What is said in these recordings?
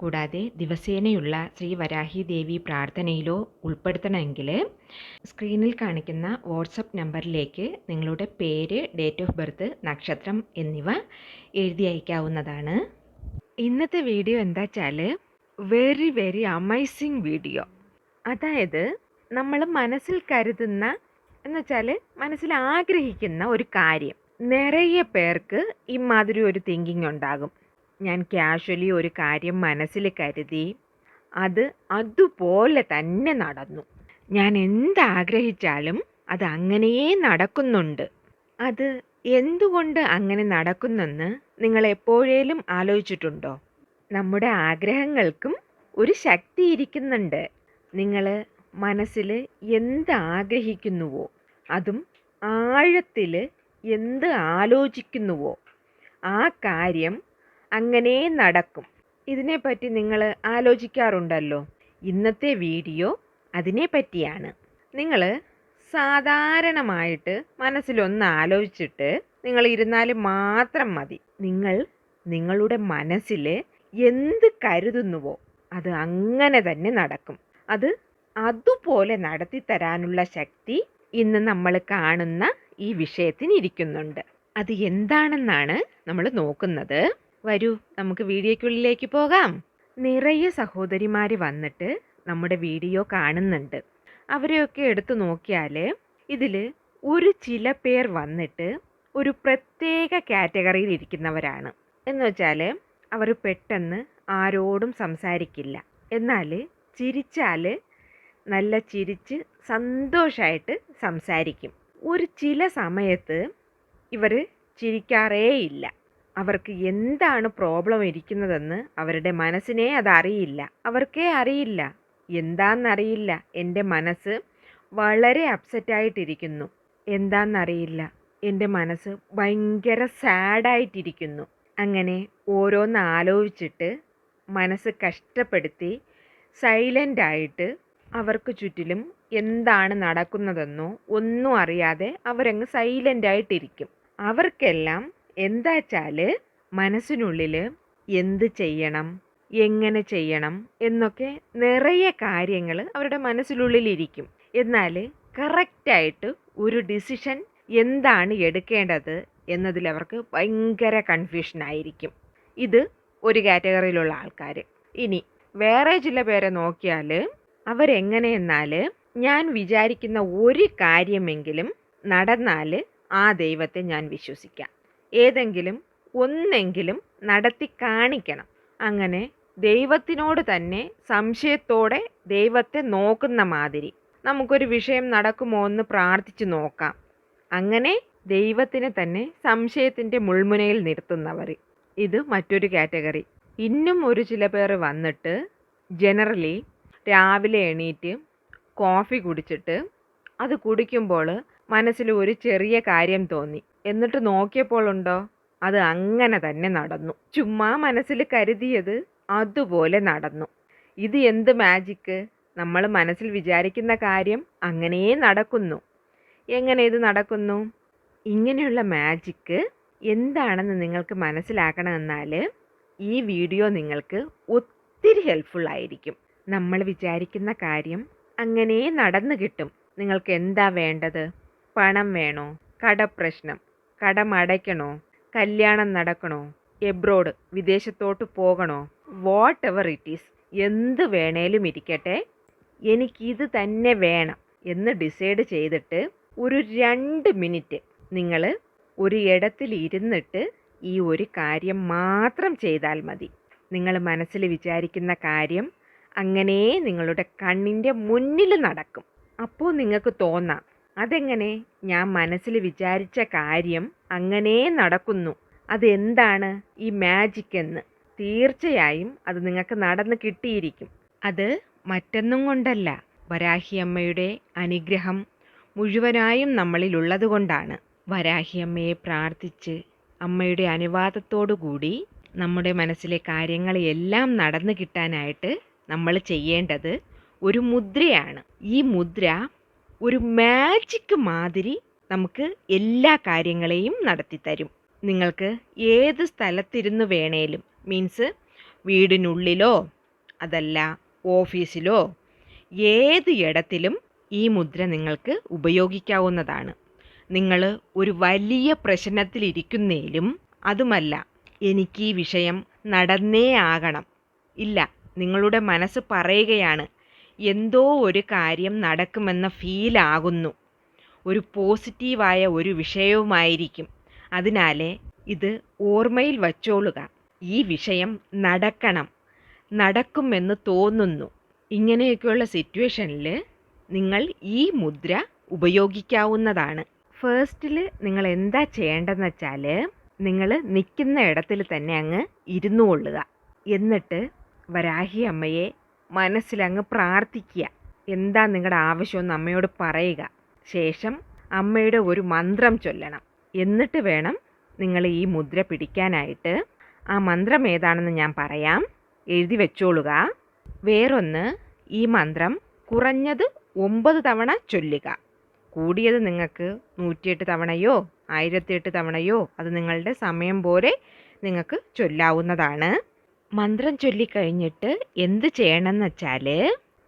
കൂടാതെ ദിവസേനയുള്ള ശ്രീ വരാഹി ദേവി പ്രാർത്ഥനയിലോ ഉൾപ്പെടുത്തണമെങ്കിൽ സ്ക്രീനിൽ കാണിക്കുന്ന വാട്സപ്പ് നമ്പറിലേക്ക് നിങ്ങളുടെ പേര് ഡേറ്റ് ഓഫ് ബർത്ത് നക്ഷത്രം എന്നിവ എഴുതി അയക്കാവുന്നതാണ്. ഇന്നത്തെ വീഡിയോ എന്താ വെച്ചാൽ വെരി വെരി അമേസിങ് വീഡിയോ അതായത് നമ്മൾ മനസ്സിൽ കരുതുന്ന എന്ന് വെച്ചാൽ മനസ്സിൽ ആഗ്രഹിക്കുന്ന ഒരു കാര്യം. നിറയെ പേർക്ക് ഇമാതിരി ഒരു തിങ്കിങ് ഉണ്ടാകും. ഞാൻ കാഷ്വലി ഒരു കാര്യം മനസ്സിൽ കരുതി. അത് അതുപോലെ തന്നെ നടന്നു. ഞാൻ എന്താഗ്രഹിച്ചാലും അത് അങ്ങനെയേ നടക്കുന്നുണ്ട്. അത് എന്തുകൊണ്ട് അങ്ങനെ നടക്കുന്നെന്ന് നിങ്ങൾ എപ്പോഴേലും ആലോചിച്ചിട്ടുണ്ടോ? നമ്മുടെ ആഗ്രഹങ്ങൾക്കും ഒരു ശക്തി ഇരിക്കുന്നുണ്ട്. നിങ്ങൾ മനസ്സിൽ എന്ത് ആഗ്രഹിക്കുന്നുവോ അതും ആഴത്തിൽ എന്ത് ആലോചിക്കുന്നുവോ ആ കാര്യം അങ്ങനെ നടക്കും. ഇതിനെപ്പറ്റി നിങ്ങൾ ആലോചിക്കാറുണ്ടല്ലോ. ഇന്നത്തെ വീഡിയോ അതിനെപ്പറ്റിയാണ്. നിങ്ങൾ സാധാരണമായിട്ട് മനസ്സിലൊന്ന് ആലോചിച്ചിട്ട് നിങ്ങൾ ഇരുന്നാൽ മാത്രം മതി. നിങ്ങൾ നിങ്ങളുടെ മനസ്സിൽ എന്ത് കരുതുന്നുവോ അത് അങ്ങനെ തന്നെ നടക്കും. അത് അതുപോലെ നടത്തി തരാനുള്ള ശക്തി ഇന്ന് നമ്മൾ കാണുന്ന ഈ വിഷയത്തിന് ഇരിക്കുന്നുണ്ട്. അത് എന്താണെന്നാണ് നമ്മൾ നോക്കുന്നത്? വരൂ നമുക്ക് വീഡിയോക്കുള്ളിലേക്ക് പോകാം. നിറയെ സഹോദരിമാർ വന്നിട്ട് നമ്മുടെ വീഡിയോ കാണുന്നുണ്ട്. അവരെയൊക്കെ എടുത്തു നോക്കിയാൽ ഇതിൽ ഒരു ചില പേർ വന്നിട്ട് ഒരു പ്രത്യേക കാറ്റഗറിയിൽ ഇരിക്കുന്നവരാണ്. എന്ന് വെച്ചാൽ അവർ പെട്ടെന്ന് ആരോടും സംസാരിക്കില്ല. എന്നാൽ ചിരിച്ചാൽ നല്ല ചിരിച്ച് സന്തോഷമായിട്ട് സംസാരിക്കും. ഒരു ചില സമയത്ത് ഇവർ ചിരിക്കാറേയില്ല. അവർക്ക് എന്താണ് പ്രോബ്ലം ഇരിക്കുന്നതെന്ന് അവരുടെ മനസ്സിനെ അതറിയില്ല. അവർക്കേ അറിയില്ല. എന്താണെന്നറിയില്ല എന്റെ മനസ്സ് വളരെ അപ്സെറ്റായിട്ടിരിക്കുന്നു എന്താണെന്നറിയില്ല എന്റെ മനസ്സ് ഭയങ്കര സാഡായിട്ടിരിക്കുന്നു അങ്ങനെ ഓരോന്ന് ആലോചിച്ചിട്ട് മനസ്സ് കഷ്ടപ്പെടുത്തി സൈലന്റായിട്ട് അവർക്ക് ചുറ്റിലും എന്താണ് നടക്കുന്നതെന്നോ ഒന്നും അറിയാതെ അവരങ്ങ് സൈലന്റായിട്ടിരിക്കും അവർക്കെല്ലാം എന്താ വെച്ചാൽ മനസ്സിനുള്ളിൽ എന്ത് ചെയ്യണം എങ്ങനെ ചെയ്യണം എന്നൊക്കെ നിറയെ കാര്യങ്ങൾ അവരുടെ മനസ്സിനുള്ളിലിരിക്കും എന്നാൽ കറക്റ്റായിട്ട് ഒരു ഡിസിഷൻ എന്താണ് എടുക്കേണ്ടത് എന്നതിൽ അവർക്ക് ഭയങ്കര കൺഫ്യൂഷൻ ആയിരിക്കും ഇത് ഒരു കാറ്റഗറിയിലുള്ള ആൾക്കാർ ഇനി വേറെ ചില പേരെ നോക്കിയാൽ അവരെങ്ങനെയെന്നാൽ ഞാൻ വിചാരിക്കുന്ന ഒരു കാര്യമെങ്കിലും നടന്നാൽ ആ ദൈവത്തെ ഞാൻ വിശ്വസിക്കാം. ഏതെങ്കിലും ഒന്നെങ്കിലും നടത്തി കാണിക്കണം. അങ്ങനെ ദൈവത്തിനോട് തന്നെ സംശയത്തോടെ ദൈവത്തെ നോക്കുന്ന മാതിരി. നമുക്കൊരു വിഷയം നടക്കുമോ എന്ന് പ്രാർത്ഥിച്ചു നോക്കാം. അങ്ങനെ ദൈവത്തിനെ തന്നെ സംശയത്തിന്റെ മുൾമുനയിൽ നിർത്തുന്നവർ. ഇത് മറ്റൊരു കാറ്റഗറി. ഇന്നും ഒരു ചില പേർ വന്നിട്ട് ജനറലി രാവിലെ എണീറ്റ് കോഫി കുടിച്ചിട്ട് അത് കുടിക്കുമ്പോൾ മനസ്സിൽ ഒരു ചെറിയ കാര്യം തോന്നി. എന്നിട്ട് നോക്കിയപ്പോഴുണ്ടോ അത് അങ്ങനെ തന്നെ നടന്നു. ചുമ്മാ മനസ്സിൽ കരുതിയത് അതുപോലെ നടന്നു. ഇത് എന്ത് മാജിക്ക് നമ്മൾ മനസ്സിൽ വിചാരിക്കുന്ന കാര്യം അങ്ങനെ നടക്കുന്നു. എങ്ങനെ ഇത് നടക്കുന്നു? ഇങ്ങനെയുള്ള മാജിക്ക് എന്താണെന്ന് നിങ്ങൾക്ക് മനസ്സിലാക്കണമെന്നാൽ ഈ വീഡിയോ നിങ്ങൾക്ക് ഒത്തിരി ഹെൽപ്ഫുൾ ആയിരിക്കും. നമ്മൾ വിചാരിക്കുന്ന കാര്യം അങ്ങനെ നടന്നു കിട്ടും. നിങ്ങൾക്ക് എന്താ വേണ്ടത്? പണം വേണോ? കടപ്രശ്നം. കടമടയ്ക്കണോ കല്യാണം നടക്കണോ? എബ്രോഡ് വിദേശത്തോട്ട് പോകണോ? വാട്ട് എവർ ഇറ്റ് ഈസ് എന്ത് വേണേലും ഇരിക്കട്ടെ. എനിക്കിത് തന്നെ വേണം എന്ന് ഡിസൈഡ് ചെയ്തിട്ട് ഒരു രണ്ട് മിനിറ്റ് നിങ്ങൾ ഒരു ഇടത്തിൽ ഇരുന്നിട്ട് ഈ ഒരു കാര്യം മാത്രം ചെയ്താൽ മതി. നിങ്ങൾ മനസ്സിൽ വിചാരിക്കുന്ന കാര്യം അങ്ങനെ നിങ്ങളുടെ കണ്ണിന്റെ മുന്നിൽ നടക്കും. അപ്പോൾ നിങ്ങൾക്ക് തോന്നാം അതെങ്ങനെ? ഞാൻ മനസ്സിൽ വിചാരിച്ച കാര്യം അങ്ങനെ നടക്കുന്നു. അതെന്താണ് ഈ മാജിക് എന്ന്? തീർച്ചയായും അത് നിങ്ങൾക്ക് നടന്ന് കിട്ടിയിരിക്കും. അത് മറ്റൊന്നും കൊണ്ടല്ല. വരാഹിയമ്മയുടെ അനുഗ്രഹം മുഴുവനായും നമ്മളിൽ ഉള്ളതുകൊണ്ടാണ്. വരാഹിയമ്മയെ പ്രാർത്ഥിച്ച് അമ്മയുടെ അനുവാദത്തോടു കൂടി നമ്മുടെ മനസ്സിലെ കാര്യങ്ങളെല്ലാം നടന്നു കിട്ടാനായിട്ട് നമ്മൾ ചെയ്യേണ്ടത് ഒരു മുദ്രയാണ്. ഈ മുദ്ര ഒരു മാജിക് മാതിരി നമുക്ക് എല്ലാ കാര്യങ്ങളെയും നടത്തിത്തരും. നിങ്ങൾക്ക് ഏത് സ്ഥലത്തിരുന്ന് വേണേലും മീൻസ് വീടിനുള്ളിലോ അതല്ല ഓഫീസിലോ ഏത് ഇടത്തിലും ഈ മുദ്ര നിങ്ങൾക്ക് ഉപയോഗിക്കാവുന്നതാണ്. നിങ്ങൾ ഒരു വലിയ പ്രശ്നത്തിലിരിക്കുന്നേലും അതുമല്ല എനിക്ക് ഈ വിഷയം നടന്നേ ആകണം. ഇല്ല നിങ്ങളുടെ മനസ്സ് പറയുകയാണ് എന്തോ ഒരു കാര്യം നടക്കുമെന്ന ഫീലാകുന്നു ഒരു പോസിറ്റീവായ ഒരു വിഷയവുമായിരിക്കും. അതിനാലേ ഇത് ഓർമ്മയിൽ വച്ചോളുക. ഈ വിഷയം നടക്കണം. നടക്കുമെന്ന് തോന്നുന്നു. ഇങ്ങനെയൊക്കെയുള്ള സിറ്റുവേഷനിൽ നിങ്ങൾ ഈ മുദ്ര ഉപയോഗിക്കാവുന്നതാണ്. ഫേസ്റ്റിൽ നിങ്ങൾ എന്താ ചെയ്യേണ്ടതെന്ന് വെച്ചാൽ നിങ്ങൾ നിൽക്കുന്ന ഇടത്തിൽ തന്നെ അങ്ങ് ഇരുന്നു കൊള്ളുക. എന്നിട്ട് വരാഹി അമ്മയെ മനസ്സിലങ്ങ് പ്രാർത്ഥിക്കുക. എന്താ നിങ്ങളുടെ ആവശ്യമെന്ന് അമ്മയോട് പറയുക. ശേഷം അമ്മയുടെ ഒരു മന്ത്രം ചൊല്ലണം. എന്നിട്ട് വേണം നിങ്ങൾ ഈ മുദ്ര പിടിക്കാനായിട്ട്. ആ മന്ത്രം ഏതാണെന്ന് ഞാൻ പറയാം. എഴുതി വെച്ചോളുക. വേറൊന്ന് ഈ മന്ത്രം കുറഞ്ഞത് ഒമ്പത് തവണ ചൊല്ലുക. കൂടിയത് നിങ്ങൾക്ക് നൂറ്റിയെട്ട് തവണയോ ആയിരത്തിയെട്ട് തവണയോ അത് നിങ്ങളുടെ സമയം പോലെ നിങ്ങൾക്ക് ചൊല്ലാവുന്നതാണ്. മന്ത്രം ചൊല്ലിക്കഴിഞ്ഞിട്ട് എന്ത് ചെയ്യണമെന്ന് വെച്ചാൽ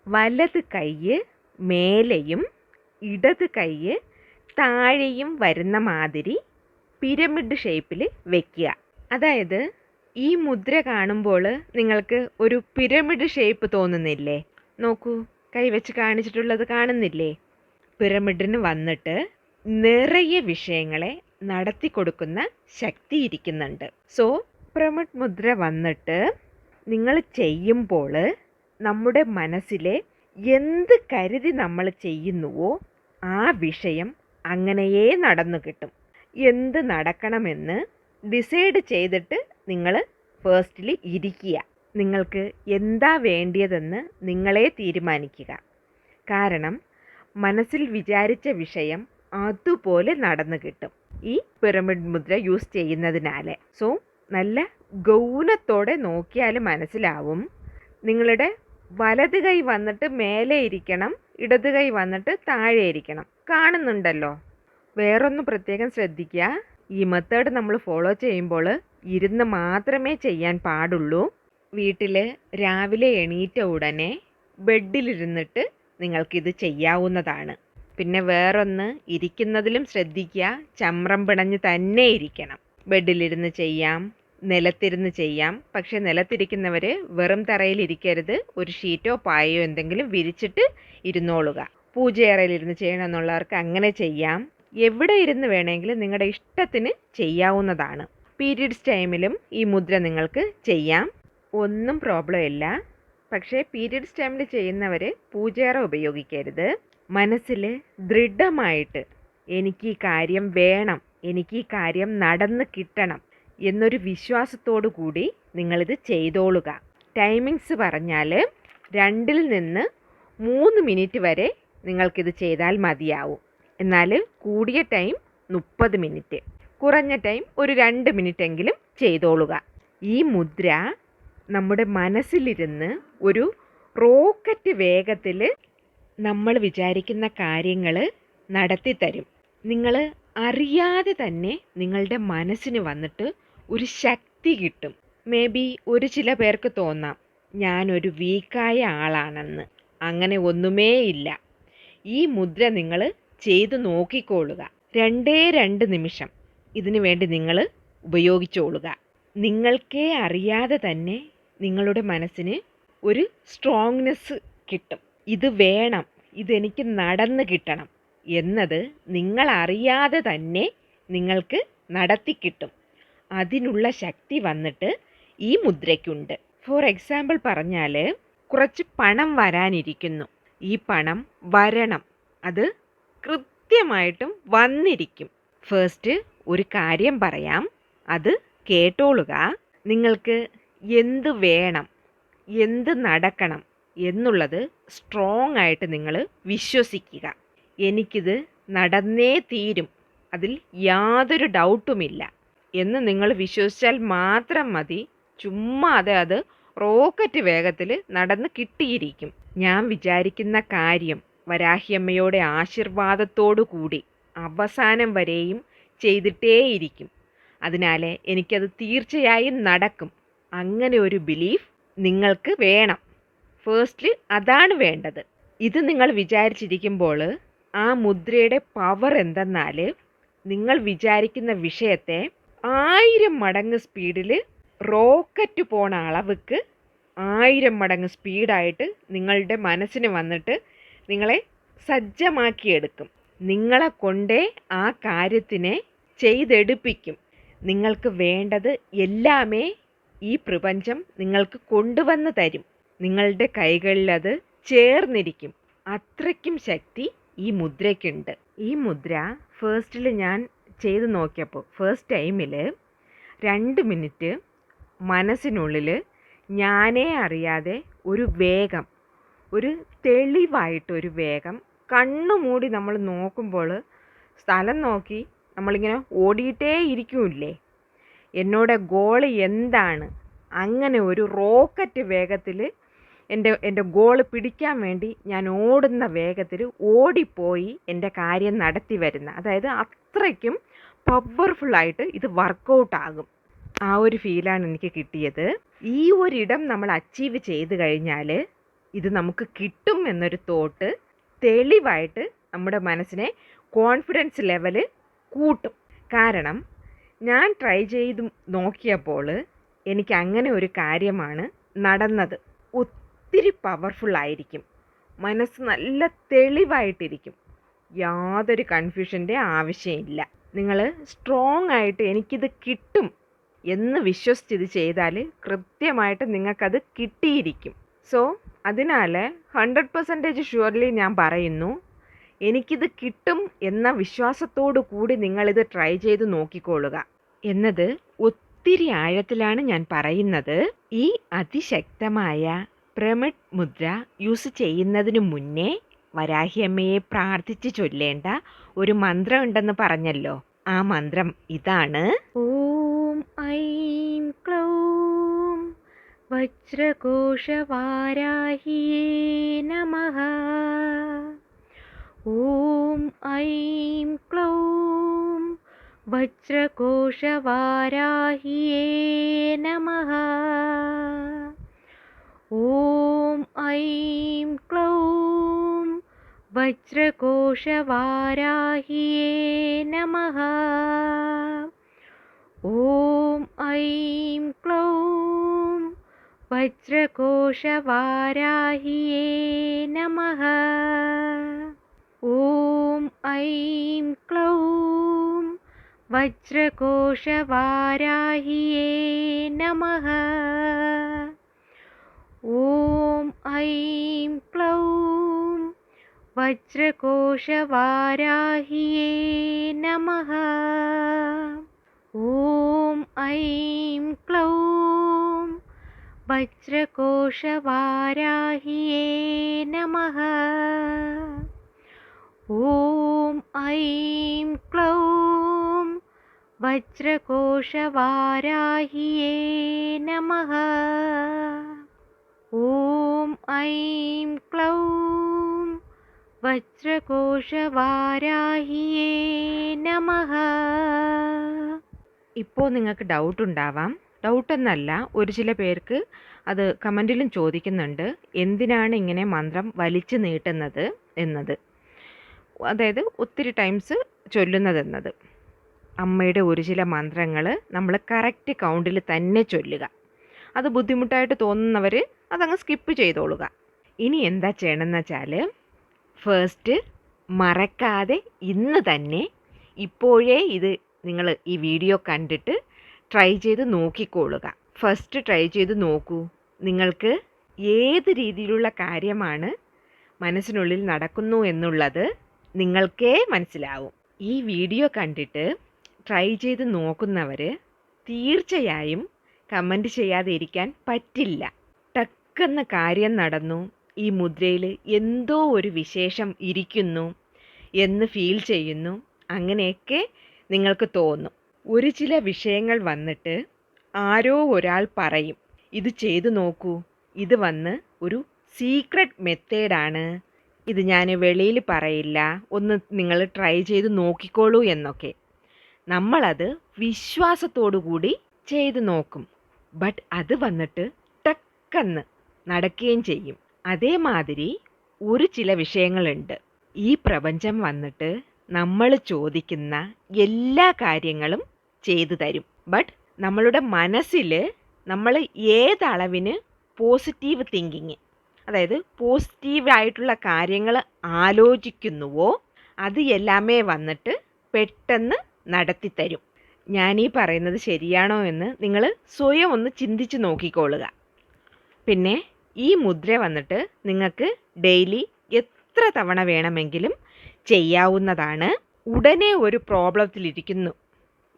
വലത് കൈ മേലെയും ഇടത് കൈ താഴെയും വരുന്ന മാതിരി പിരമിഡ് ഷേപ്പിൽ വെക്കുക. അതായത് ഈ മുദ്ര കാണുമ്പോൾ നിങ്ങൾക്ക് ഒരു പിരമിഡ് ഷേപ്പ് തോന്നുന്നില്ലേ? നോക്കൂ കൈവച്ച് കാണിച്ചിട്ടുള്ളത് കാണുന്നില്ലേ? പിരമിഡിന് വന്നിട്ട് നിറയെ വിഷയങ്ങളെ നടത്തി കൊടുക്കുന്ന ശക്തി ഇരിക്കുന്നുണ്ട്. സോ പിരമിഡ് മുദ്ര വന്നിട്ട് നിങ്ങൾ ചെയ്യുമ്പോൾ നമ്മുടെ മനസ്സിലെ എന്ത് കരുതി നമ്മൾ ചെയ്യുന്നുവോ ആ വിഷയം അങ്ങനെയേ നടന്നു കിട്ടും. എന്ത് നടക്കണമെന്ന് ഡിസൈഡ് ചെയ്തിട്ട് നിങ്ങൾ ഫേസ്റ്റിൽ ഇരിക്കുക. നിങ്ങൾക്ക് എന്താ വേണ്ടിയതെന്ന് നിങ്ങളെ തീരുമാനിക്കുക. കാരണം മനസ്സിൽ വിചാരിച്ച വിഷയം അതുപോലെ നടന്നു കിട്ടും. ഈ പിറമിഡ് മുദ്ര യൂസ് ചെയ്യുന്നതിനാൽ സോ നല്ല ഗൗനത്തോടെ നോക്കിയാൽ മനസ്സിലാവും. നിങ്ങളുടെ വലത് കൈ വന്നിട്ട് മേലെ ഇരിക്കണം ഇടത് കൈ വന്നിട്ട് താഴെ ഇരിക്കണം. കാണുന്നുണ്ടല്ലോ? വേറൊന്ന് പ്രത്യേകം ശ്രദ്ധിക്കുക. ഈ മെത്തേഡ് നമ്മൾ ഫോളോ ചെയ്യുമ്പോൾ ഇരുന്ന് മാത്രമേ ചെയ്യാൻ പാടുള്ളൂ. വീട്ടിൽ രാവിലെ എണീറ്റ ഉടനെ ബെഡിലിരുന്നിട്ട് നിങ്ങൾക്കിത് ചെയ്യാവുന്നതാണ്. പിന്നെ വേറൊന്ന് ഇരിക്കുന്നതിലും ശ്രദ്ധിക്കുക. ചമ്രം പിണഞ്ഞ് തന്നെ ഇരിക്കണം. ബെഡിലിരുന്ന് ചെയ്യാം. നിലത്തിരുന്ന് ചെയ്യാം. പക്ഷെ നിലത്തിരിക്കുന്നവർ വെറും തറയിലിരിക്കരുത് ഒരു ഷീറ്റോ പായയോ എന്തെങ്കിലും വിരിച്ചിട്ട് ഇരുന്നോളുക. പൂജയറയിലിരുന്ന് ചെയ്യണമെന്നുള്ളവർക്ക് അങ്ങനെ ചെയ്യാം. എവിടെ ഇരുന്ന് വേണമെങ്കിലും നിങ്ങളുടെ ഇഷ്ടത്തിന് ചെയ്യാവുന്നതാണ്. പീരീഡ്സ് ടൈമിലും ഈ മുദ്ര നിങ്ങൾക്ക് ചെയ്യാം. ഒന്നും പ്രോബ്ലം ഇല്ല. പക്ഷേ പീരീഡ്സ് ടൈമിൽ ചെയ്യുന്നവർ പൂജയറ ഉപയോഗിക്കരുത്. മനസ്സിൽ ദൃഢമായിട്ട് എനിക്ക് ഈ കാര്യം വേണം. എനിക്ക് ഈ കാര്യം നടന്ന് കിട്ടണം. എന്നൊരു വിശ്വാസത്തോടു കൂടി നിങ്ങളിത് ചെയ്തോളുക. ടൈമിങ്സ് പറഞ്ഞാൽ രണ്ടിൽ നിന്ന് മൂന്ന് മിനിറ്റ് വരെ നിങ്ങൾക്കിത് ചെയ്താൽ മതിയാവും. എന്നാൽ കൂടിയ ടൈം മുപ്പത് മിനിറ്റ് കുറഞ്ഞ ടൈം ഒരു രണ്ട് മിനിറ്റ് എങ്കിലും ചെയ്തോളുക. ഈ മുദ്ര നമ്മുടെ മനസ്സിലിരുന്ന് ഒരു റോക്കറ്റ് വേഗത്തിൽ നമ്മൾ വിചാരിക്കുന്ന കാര്യങ്ങൾ നടത്തിത്തരും. നിങ്ങൾ അറിയാതെ തന്നെ നിങ്ങളുടെ മനസ്സിന് വന്നിട്ട് ഒരു ശക്തി കിട്ടും. മേ ബി ഒരു ചില പേർക്ക് തോന്നാം ഞാനൊരു വീക്കായ ആളാണെന്ന്. അങ്ങനെ ഒന്നുമേ ഇല്ല ഈ മുദ്ര നിങ്ങൾ ചെയ്തു നോക്കിക്കോളുക രണ്ടേ രണ്ട് നിമിഷം ഇതിനു വേണ്ടി നിങ്ങൾ ഉപയോഗിച്ചോളുക. നിങ്ങൾക്കേ അറിയാതെ തന്നെ നിങ്ങളുടെ മനസ്സിന് ഒരു സ്ട്രോങ്നെസ് കിട്ടും. ഇത് വേണം ഇതെനിക്ക് നടന്ന് കിട്ടണം. എന്നത് നിങ്ങളറിയാതെ തന്നെ നിങ്ങൾക്ക് നടത്തി കിട്ടും. അതിനുള്ള ശക്തി വന്നിട്ട് ഈ മുദ്രയ്ക്കുണ്ട്. ഫോർ എക്സാമ്പിൾ പറഞ്ഞാൽ കുറച്ച് പണം വരാനിരിക്കുന്നു. ഈ പണം വരണം. അത് കൃത്യമായിട്ടും വന്നിരിക്കും. ഫസ്റ്റ് ഒരു കാര്യം പറയാം. അത് കേട്ടോളുക. നിങ്ങൾക്ക് എന്ത് വേണം? എന്ത് നടക്കണം? എന്നുള്ളത് സ്ട്രോങ് ആയിട്ട് നിങ്ങൾ വിശ്വസിക്കുക. എനിക്കിത് നടന്നേ തീരും. അതിൽ യാതൊരു ഡൗട്ടുമില്ല എന്ന് നിങ്ങൾ വിശ്വസിച്ചാൽ മാത്രം മതി. ചുമ്മാതെ അത് റോക്കറ്റ് വേഗത്തിൽ നടന്ന് കിട്ടിയിരിക്കും. ഞാൻ വിചാരിക്കുന്ന കാര്യം വരാഹിയമ്മയുടെ ആശീർവാദത്തോടു കൂടി അവസാനം വരെയും ചെയ്തിട്ടേയിരിക്കും. അതിനാൽ എനിക്കത് തീർച്ചയായും നടക്കും. അങ്ങനെ ഒരു ബിലീഫ് നിങ്ങൾക്ക് വേണം. ഫേസ്റ്റിൽ അതാണ് വേണ്ടത്. ഇത് നിങ്ങൾ വിചാരിച്ചിരിക്കുമ്പോൾ ആ മുദ്രയുടെ പവർ എന്തെന്നാൽ നിങ്ങൾ വിചാരിക്കുന്ന വിഷയത്തെ ആയിരം മടങ്ങ് സ്പീഡിൽ റോക്കറ്റ് പോണ അളവുക്ക് ആയിരം മടങ്ങ് സ്പീഡായിട്ട് നിങ്ങളുടെ മനസ്സിന് വന്നിട്ട് നിങ്ങളെ സജ്ജമാക്കിയെടുക്കും. നിങ്ങളെ കൊണ്ടേ ആ കാര്യത്തിനെ ചെയ്തെടുപ്പിക്കും. നിങ്ങൾക്ക് വേണ്ടത് എല്ലാമേ ഈ പ്രപഞ്ചം നിങ്ങൾക്ക് കൊണ്ടുവന്ന് തരും. നിങ്ങളുടെ കൈകളിലത് ചേർന്നിരിക്കും. അത്രയ്ക്കും ശക്തി ഈ മുദ്രയ്ക്കുണ്ട്. ഈ മുദ്ര ഫേസ്റ്റിൽ ഞാൻ ചെയ്ത് നോക്കിയപ്പോൾ ഫസ്റ്റ് ടൈമിൽ രണ്ട് മിനിറ്റ് മനസ്സിനുള്ളിൽ ഞാനേ അറിയാതെ ഒരു വേഗം ഒരു തെളിവായിട്ടൊരു വേഗം കണ്ണു മൂടി നമ്മൾ നോക്കുമ്പോൾ സ്ഥലം നോക്കി നമ്മളിങ്ങനെ ഓടിയിട്ടേ ഇരിക്കൂല്ലേ? എന്നോട് ഗോൾ എന്താണ്? അങ്ങനെ ഒരു റോക്കറ്റ് വേഗത്തിൽ എന്റെ എന്റെ ഗോൾ പിടിക്കാൻ വേണ്ടി ഞാൻ ഓടുന്ന വേഗത്തിൽ ഓടിപ്പോയി എന്റെ കാര്യം നടത്തി വരുന്ന. അതായത് അത്രയ്ക്കും പവർഫുള്ളായിട്ട് ഇത് വർക്കൗട്ട് ആകും. ആ ഒരു ഫീലാണ് എനിക്ക് കിട്ടിയത്. ഈ ഒരിടം നമ്മൾ അച്ചീവ് ചെയ്ത് കഴിഞ്ഞാൽ ഇത് നമുക്ക് കിട്ടും എന്നൊരു തോട്ട് തെളിവായിട്ട് നമ്മുടെ മനസ്സിനെ കോൺഫിഡൻസ് ലെവൽ കൂട്ടും. കാരണം ഞാൻ ട്രൈ ചെയ്ത് നോക്കിയപ്പോൾ എനിക്ക് അങ്ങനെ ഒരു കാര്യമാണ് നടന്നത്. ഒത്തിരി പവർഫുൾ ആയിരിക്കും. മനസ്സ് നല്ല തെളിവായിട്ടിരിക്കും. യാതൊരു കൺഫ്യൂഷന്റെ ആവശ്യമില്ല. നിങ്ങൾ സ്ട്രോങ് ആയിട്ട് എനിക്കിത് കിട്ടും എന്ന് വിശ്വസിച്ച് ഇത് ചെയ്താൽ കൃത്യമായിട്ട് നിങ്ങൾക്കത് കിട്ടിയിരിക്കും. സോ അതിനാൽ ഹൺഡ്രഡ് പെർസെന്റേജ് ഷുവർലി ഞാൻ പറയുന്നു എനിക്കിത് കിട്ടും എന്ന വിശ്വാസത്തോടു കൂടി നിങ്ങളിത് ട്രൈ ചെയ്ത് നോക്കിക്കൊള്ളുക. എന്നത് ഒത്തിരി ആഴത്തിലാണ് ഞാൻ പറയുന്നത്. ഈ അതിശക്തമായ പ്രമിഡ് മുദ്ര യൂസ് ചെയ്യുന്നതിന് മുന്നേ വരാഹിയമ്മയെ പ്രാർത്ഥിച്ച് ചൊല്ലേണ്ട ഒരു മന്ത്രം ഉണ്ടെന്ന് പറഞ്ഞല്ലോ. ആ മന്ത്രം ഇതാണ്. ഓം ഐം ക്ലൗം വജ്രകോശവാരാഹിയേ നമ. ഓം ഐം ക്ലൗം വജ്രകോശവാരാഹിയേ നമ. ഓം ഐം ക്ലൗം वज्रकोशवाराहिये नमः। ॐ ऐं क्लौं वज्रकोशवाराहिये नमः। ॐ ऐं क्लौं वज्रकोशवाराहिये नमः। ॐ ऐं क्लौं वज्रकोशवाराहि नमः। ॐ ऐं क्लौं वज्रकोशवाराहि नमः। ॐ ऐं क्लौं वज्रकोशवाराहि नमः। ॐ ऐं क्लौं വജ്രകോശവാരാഹിയേ നമഃ. ഇപ്പോൾ നിങ്ങൾക്ക് ഡൗട്ട് ഉണ്ടാവാം. ഡൗട്ട് എന്നല്ല ഒരു ചില പേർക്ക് അത് കമന്റിലും ചോദിക്കുന്നുണ്ട്. എന്തിനാണ് ഇങ്ങനെ മന്ത്രം വലിച്ചു നീട്ടുന്നത് എന്നത്? അതായത് ഒത്തിരി ടൈംസ് ചൊല്ലുന്നതെന്നത്. അമ്മയുടെ ഒരു ചില മന്ത്രങ്ങൾ നമ്മൾ കറക്റ്റ് കൗണ്ടിൽ തന്നെ ചൊല്ലുക. അത് ബുദ്ധിമുട്ടായിട്ട് തോന്നുന്നവർ അതങ്ങ് സ്കിപ്പ് ചെയ്തോളുക. ഇനി എന്താ ചെയ്യണമെന്ന് വെച്ചാൽ ഫസ്റ്റ് മറക്കാതെ ഇന്ന് തന്നെ ഇപ്പോഴേ ഇത് നിങ്ങൾ ഈ വീഡിയോ കണ്ടിട്ട് ട്രൈ ചെയ്ത് നോക്കിക്കൊള്ളുക. ഫസ്റ്റ് ട്രൈ ചെയ്ത് നോക്കൂ. നിങ്ങൾക്ക് ഏത് രീതിയിലുള്ള കാര്യമാണ് മനസ്സിനുള്ളിൽ നടക്കുന്നു എന്നുള്ളത് നിങ്ങൾക്കേ മനസ്സിലാവും. ഈ വീഡിയോ കണ്ടിട്ട് ട്രൈ ചെയ്ത് നോക്കുന്നവർ തീർച്ചയായും കമന്റ് ചെയ്യാതെ ഇരിക്കാൻ പറ്റില്ല. ടക്കെന്ന് കാര്യം നടന്നു. ഈ മുദ്രയിൽ എന്തോ ഒരു വിശേഷം ഇരിക്കുന്നു എന്ന് ഫീൽ ചെയ്യുന്നു. അങ്ങനെയൊക്കെ നിങ്ങൾക്ക് തോന്നും. ഒരു ചില വിഷയങ്ങൾ വന്നിട്ട് ആരോ ഒരാൾ പറയും ഇത് ചെയ്തു നോക്കൂ. ഇത് വന്ന് ഒരു സീക്രട്ട് മെത്തേഡാണ് ഇത് ഞാൻ വെളിയിൽ പറയില്ല. ഒന്ന് നിങ്ങൾ ട്രൈ ചെയ്ത് നോക്കിക്കോളൂ എന്നൊക്കെ. നമ്മളത് വിശ്വാസത്തോടു കൂടി ചെയ്തു നോക്കും. ബട്ട് അത് വന്നിട്ട് ടക്കെന്ന് നടക്കുകയും ചെയ്യും. അതേമാതിരി ഒരു ചില വിഷയങ്ങളുണ്ട്. ഈ പ്രപഞ്ചം വന്നിട്ട് നമ്മൾ ചോദിക്കുന്ന എല്ലാ കാര്യങ്ങളും ചെയ്തു തരും. ബട്ട് നമ്മളുടെ മനസ്സിൽ നമ്മൾ ഏതളവിന് പോസിറ്റീവ് തിങ്കിങ് അതായത് പോസിറ്റീവായിട്ടുള്ള കാര്യങ്ങൾ ആലോചിക്കുന്നുവോ അത് എല്ലാമേ വന്നിട്ട് പെട്ടെന്ന് നടത്തിത്തരും ഈ പറയുന്നത് ശരിയാണോ എന്ന് നിങ്ങൾ സ്വയം ഒന്ന് ചിന്തിച്ച് നോക്കിക്കോളുക. പിന്നെ ഈ മുദ്ര വന്നിട്ട് നിങ്ങൾക്ക് ഡെയിലി എത്ര തവണ വേണമെങ്കിലും ചെയ്യാവുന്നതാണ്. ഉടനെ ഒരു പ്രോബ്ലത്തിലിരിക്കുന്നു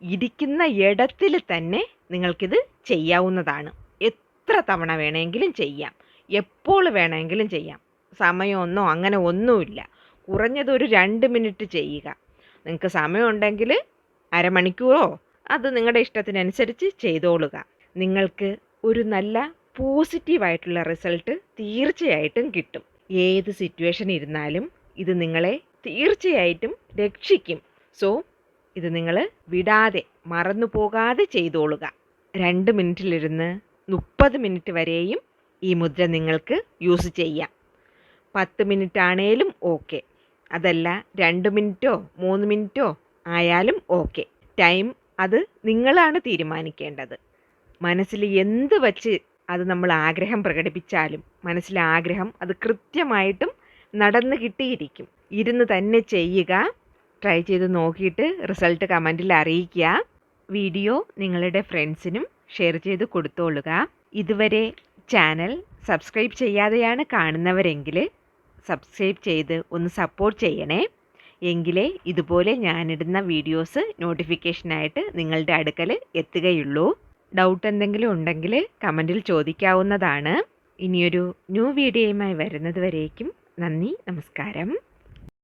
ഇരിക്കുന്ന ഇടത്തിൽ തന്നെ നിങ്ങൾക്കിത് ചെയ്യാവുന്നതാണ്. എത്ര തവണ വേണമെങ്കിലും ചെയ്യാം. എപ്പോൾ വേണമെങ്കിലും ചെയ്യാം. സമയമൊന്നോ അങ്ങനെ ഒന്നുമില്ല. കുറഞ്ഞത് ഒരു രണ്ട് മിനിറ്റ് ചെയ്യുക. നിങ്ങൾക്ക് സമയമുണ്ടെങ്കിൽ അരമണിക്കൂറോ അത് നിങ്ങളുടെ ഇഷ്ടത്തിനനുസരിച്ച് ചെയ്തോളുക. നിങ്ങൾക്ക് ഒരു നല്ല പോസിറ്റീവായിട്ടുള്ള റിസൾട്ട് തീർച്ചയായിട്ടും കിട്ടും. ഏത് സിറ്റുവേഷൻ ഇരുന്നാലും ഇത് നിങ്ങളെ തീർച്ചയായിട്ടും രക്ഷിക്കും. സോ ഇത് നിങ്ങൾ വിടാതെ മറന്നു പോകാതെ ചെയ്തോളുക. രണ്ട് മിനിറ്റിലിരുന്ന് മുപ്പത് മിനിറ്റ് വരെയും ഈ മുദ്ര നിങ്ങൾക്ക് യൂസ് ചെയ്യാം. പത്ത് മിനിറ്റ് ആണേലും ഓക്കെ. അതല്ല രണ്ട് മിനിറ്റോ മൂന്ന് മിനിറ്റോ ആയാലും ഓക്കെ. ടൈം അത് നിങ്ങളാണ് തീരുമാനിക്കേണ്ടത്. മനസ്സിൽ എന്ത് വച്ച് അത് നമ്മൾ ആഗ്രഹം പ്രകടിപ്പിച്ചാലും മനസ്സിലെ ആഗ്രഹം അത് കൃത്യമായിട്ടും നടന്നു കിട്ടിയിരിക്കും. ഇരുന്ന് തന്നെ ചെയ്യുക ട്രൈ ചെയ്ത് നോക്കിയിട്ട് റിസൾട്ട് കമന്റിൽ അറിയിക്കുക. വീഡിയോ നിങ്ങളുടെ ഫ്രണ്ട്സിനും ഷെയർ ചെയ്ത് കൊടുത്തോളുക. ഇതുവരെ ചാനൽ സബ്സ്ക്രൈബ് ചെയ്യാതെയാണ് കാണുന്നവരെങ്കിൽ സബ്സ്ക്രൈബ് ചെയ്ത് ഒന്ന് സപ്പോർട്ട് ചെയ്യണേ. എങ്കിലേ ഇതുപോലെ ഞാനിടുന്ന വീഡിയോസ് നോട്ടിഫിക്കേഷനായിട്ട് നിങ്ങളുടെ അടുക്കൽ എത്തുകയുള്ളൂ. ഡൗട്ട് എന്തെങ്കിലും ഉണ്ടെങ്കിൽ കമന്റിൽ ചോദിക്കാവുന്നതാണ്. ഇനിയൊരു ന്യൂ വീഡിയോയുമായി വരുന്നത് വരേക്കും. നന്ദി നമസ്കാരം.